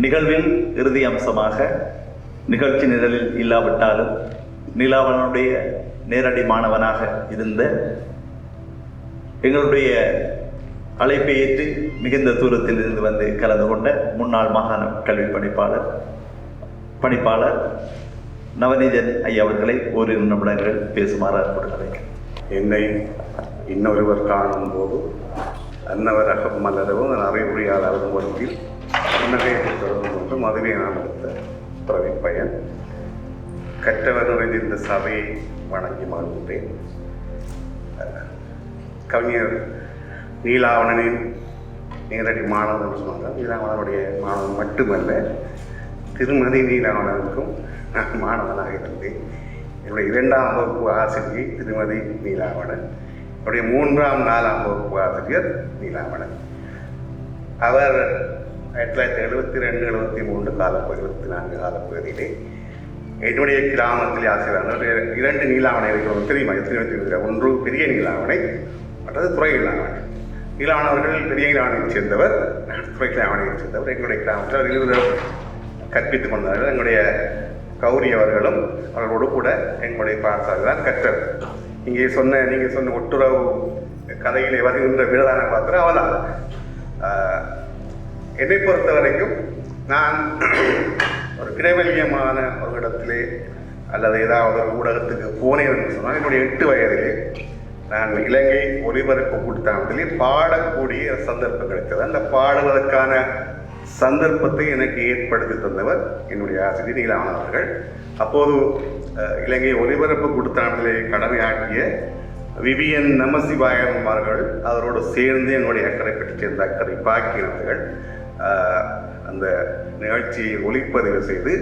நிகழ்வின் இறுதி அம்சமாக நிகழ்ச்சி நிரலில் இல்லாவிட்டாலும் நிலாவனுடைய நேரடி மாணவனாக இருந்த எங்களுடைய அழைப்பை ஏற்று மிகுந்த தூரத்தில் இருந்து வந்து கலந்து கொண்ட முன்னாள் மாகாண கல்வி பணிப்பாளர் பணிப்பாளர் நவநீதன் ஐயா அவர்களை ஓரிரு நிமிடங்கள் பேசுமாறு அற்புதம் என்னை இன்னொருவர் காணும் போது அன்னவர் அகம் மலரவும் அறிவுரையாளரும் ஒன்றில் புன்னகையை தொடர்ந்து கொண்டும் மதுரை நான் எடுத்த பிறவி பயன் கற்றவர் நிறைந்த சபையை வணங்கி மாறுகின்றேன் கவிஞர் நீலாவணனின் நேரடி மாணவன் என்று சொன்னாங்க நீலாவணனுடைய மாணவன் மட்டுமல்ல திருமதி நீலாவணனுக்கும் நான் மாணவனாக இருந்தேன். என்னுடைய இரண்டாம் வகுப்பு ஆசிரியை திருமதி நீலாவணன். என்னுடைய மூன்றாம் நாலாம் வகுப்பு ஆசிரியர் நீலாவணன். அவர் ஆயிரத்தி தொள்ளாயிரத்தி எழுபத்தி ரெண்டு எழுபத்தி மூன்று காலப்பகுதி எழுபத்தி நான்கு காலப்பகுதியிலே என்னுடைய கிராமத்தில் ஆசிரியர் இரண்டு நீலாவணை இருக்கிறோம் தெரியுமா எத்தனை தெரியும் ஒன்று பெரிய நீலாவணை மற்றது துறை நீலாவணை. நீலாவணவர்கள் பெரிய நீலாவணையைச் சேர்ந்தவர் துறை நீலாவணையைச் சேர்ந்தவர். எங்களுடைய கிராமத்தில் அவர் இருவர் கற்பித்துக் கொண்டார்கள். எங்களுடைய கௌரி அவர்களும் அவர்களோடு கூட எங்களுடைய பாடசாலை தான் கற்றவர். இங்கே சொன்ன நீங்கள் சொன்ன ஒட்டுறவு கதையிலே வருகின்ற விரதான பாத்திரம் அவதான் என்னை பொறுத்த வரைக்கும் நான் ஒரு கிடைவலியமான ஒரு இடத்திலே அல்லது ஏதாவது ஒரு ஊடகத்துக்கு போனேன் என்று சொன்னால் என்னுடைய எட்டு வயதிலே நான் இலங்கை ஒலிபரப்பு கூட்டத்திலே பாடக்கூடிய சந்தர்ப்பம் கிடைத்தது. அந்த பாடுவதற்கான சந்தர்ப்பத்தை எனக்கு ஏற்படுத்தி தந்தவர் என்னுடைய ஆசிரியர் நீலாவன் அவர்கள். அப்போது இலங்கை ஒலிபரப்பு கூட்டத்திலே கடமையாற்றிய விவியன் நமசிவாயம் அவர்கள் அவரோடு சேர்ந்து என்னுடைய அக்கறை பற்றி சேர்ந்த அக்கறை பாக்கியவர்கள். அந்த நிகழ்ச்சியை ஒளிப்பதிவு செய்து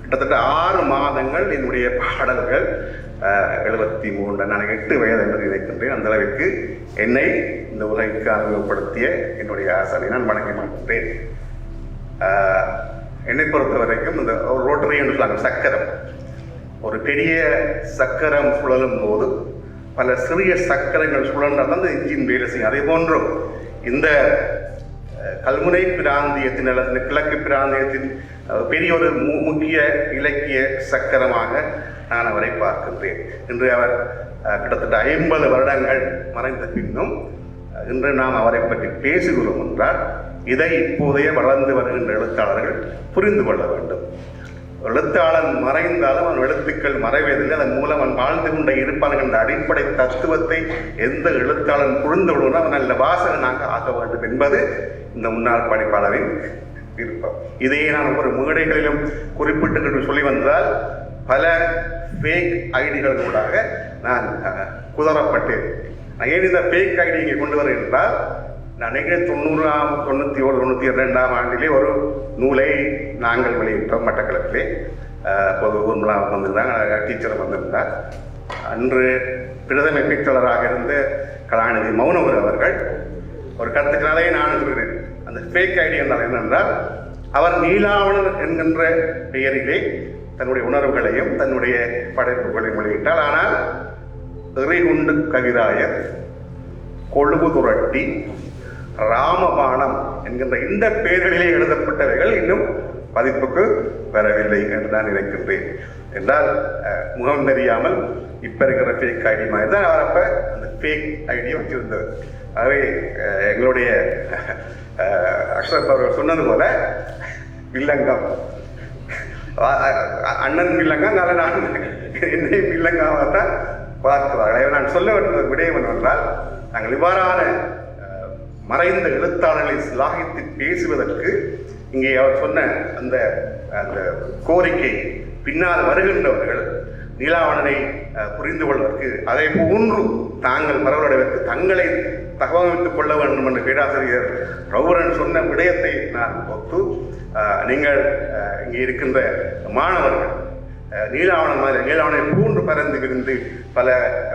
கிட்டத்தட்ட ஆறு மாதங்கள் என்னுடைய பாடல்கள் எழுபத்தி மூன்று நான் எட்டு வயது என்று நினைக்கின்றேன். அந்த அளவிற்கு என்னை இந்த உலகிற்கு அறிமுகப்படுத்திய என்னுடைய ஆசானை நான் வணங்கி மாட்டேன் என்னை பொறுத்த வரைக்கும் இந்த ஒரு ரோட்டரி என்று சொல்லுவாங்க சக்கரம். ஒரு பெரிய சக்கரம் சுழலும் போது பல சிறிய சக்கரங்கள் சுழன்றால் தான் இந்த இன்ஜின் வேலை செய்யும். அதே போன்றும் இந்த கல்முனை பிராந்தியத்தின் அல்லது இந்த கிழக்கு பிராந்தியத்தின் பெரிய ஒரு மு- முக்கிய இலக்கிய சக்கரமாக நான் அவரை பார்க்கின்றேன். இன்று அவர் கிட்டத்தட்ட ஐம்பது வருடங்கள் மறைந்த பின்னும் இன்று நாம் அவரை பற்றி பேசுகிறோம் என்றால் இதை இப்போதைய வளர்ந்து வருகின்ற எழுத்தாளர்கள் புரிந்து கொள்ள வேண்டும். எழுத்தாளன் மறைந்தாலும் அவன் எழுத்துக்கள் மறைவதில்லை. அதன் மூலம் அவன் வாழ்ந்து கொண்ட இருப்பான் என்ற அடிப்படை தத்துவத்தை எந்த எழுத்தாளன் புரிந்து கொள்வதோ அவன் நல்ல வாசகனாக ஆக வேண்டும் என்பது இந்த முன்னாள் படைப்பாளரின் விருப்பம். இதையே நான் ஒவ்வொரு மேடைகளிலும் குறிப்பிட்டு சொல்லி வந்தால் பல ஃபேக் ஐடிகள் கூடாக நான் குதறப்பட்டேன். நான் ஏன் இந்த ஃபேக் ஐடி இங்கே கொண்டு வரேன் என்றால் நான் நினைக்கிறேன் தொண்ணூறாம் தொண்ணூற்றி ஒரு தொண்ணூற்றி இரண்டாம் ஆண்டிலே ஒரு நூலை நாங்கள் வெளியிட்டோம் மட்டக்களப்பிலே. பொது ஊர்மலாம் வந்திருந்தாங்க டீச்சர் வந்திருந்தார். அன்று பிரதம பேச்சாளராக இருந்த கலாநிதி மௌனவர் அவர்கள் ஒரு கருத்துக்கிறாலே நான் சொல்கிறேன் அந்த ஃபேக் ஐடி என்றால் என்னென்றால் அவர் நீலாவணன் என்கின்ற பெயரிலே தன்னுடைய உணர்வுகளையும் தன்னுடைய படைப்புகளையும் வெளியிட்டால் ஆனால் இறைகுண்டு கவிராயர் கொழுவு துரட்டி ராமபாணம் என்கின்ற இந்த பெயர்களிலே எழுதப்பட்டவைகள் இன்னும் பதிப்புக்கு வரவில்லை என்று நான் நினைக்கின்றேன். என்றால் முகம் தெரியாமல் இப்போ இருக்கிற ஃபேக் ஐடி மாதிரி தான் அவர் அப்போ அந்த ஃபேக் ஐடியை வச்சிருந்தது ஆகவே எங்களுடைய அக்ஷரப் அவர்கள் சொன்னது போல வில்லங்கம். அண்ணன் வில்லங்கம் நல்ல நான் என்னை வில்லங்காக தான் பார்க்கிறார்கள் நான் சொல்ல வேண்டிய விடயம் என்னவென்றால் நாங்கள் இவ்வாறான மறைந்த எழுத்தாளர்களை சிலாகித்து பேசுவதற்கு இங்கே அவர் சொன்ன அந்த அந்த கோரிக்கை பின்னால் வருகின்றவர்கள் நீலாவணனை புரிந்து கொள்வதற்கு அதை போன்று தாங்கள் பரவலடைவதற்கு தங்களை தகவமைத்துக் கொள்ள வேண்டும் என்று பேராசிரியர் ரவுரன் சொன்ன விடயத்தை நான் ஒத்து நீங்கள் இங்கே இருக்கின்ற மாணவர்கள் நீலாவணம் மாதிரி நீலாவணை பூண்டு பறந்து விரிந்து பல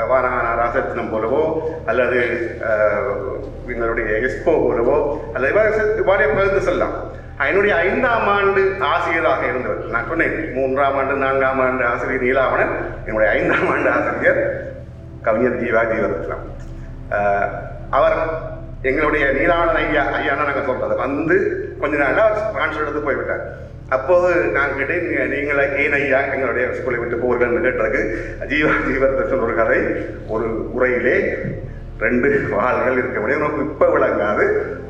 வான ராசத்தினம் போலவோ அல்லது எங்களுடைய எஸ்போ போலவோ அல்லது இவ்வாறே பகிர்ந்து செல்லலாம். என்னுடைய ஐந்தாம் ஆண்டு ஆசிரியராக இருந்தவர் நான் சொன்னேன் மூன்றாம் ஆண்டு நான்காம் ஆண்டு ஆசிரியர் நீலாவணன் என்னுடைய ஐந்தாம் ஆண்டு ஆசிரியர் கவிஞர் ஜீவா ஜீவரத்னம். அவர் எங்களுடைய நீலான ஐயா ஐயானா நாங்கள் சொல்றது வந்து கொஞ்ச நாளாக ட்ரான்ஸ்ஃபர் எடுத்து போய்விட்டார் அப்போது நான் கேட்டேன் நீங்கள் ஏன் ஐயா எங்களுடைய ஸ்கூலை விட்டு போவீர்கள் கேட்டதுக்கு ஜீவா ஜீவரதன் ஒரு கதை ஒரு உரையிலே ரெண்டு வாள்கள் இருக்க முடியும். இப்போ விளங்காது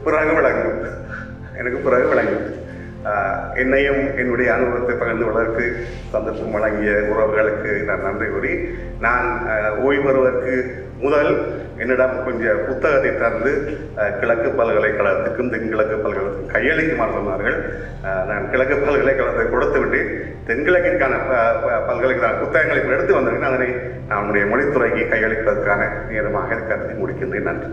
பிறகு விளங்கும். எனக்கு பிறகு விளங்கும். என்னையும் என்னுடைய அனுபவத்தை பகிர்ந்து கொள்வதற்கு சந்தர்ப்பம் வழங்கிய உறவுகளுக்கு நான் நன்றி கூறி நான் ஓய்வு வருவதற்கு முதல் என்னிடம் கொஞ்சம் புத்தகத்தை தந்து கிழக்கு பல்கலைக்கழகத்துக்கும் தென்கிழக்கு பல்கலைக்கழகத்துக்கும் கையளிக்குமாறு சொன்னார்கள் நான் கிழக்கு பல்கலைக்கழகத்தை கொடுத்து விட்டு தென்கிழக்கிற்கான ப- ப- பல்கலைக்கழக புத்தகங்களை எடுத்து வந்திருக்கேன். அதனை நான் என்னுடைய மொழித்துறைக்கு கையளிப்பதற்கான நேரமாக கருதி முடிக்கின்றேன். நன்றி.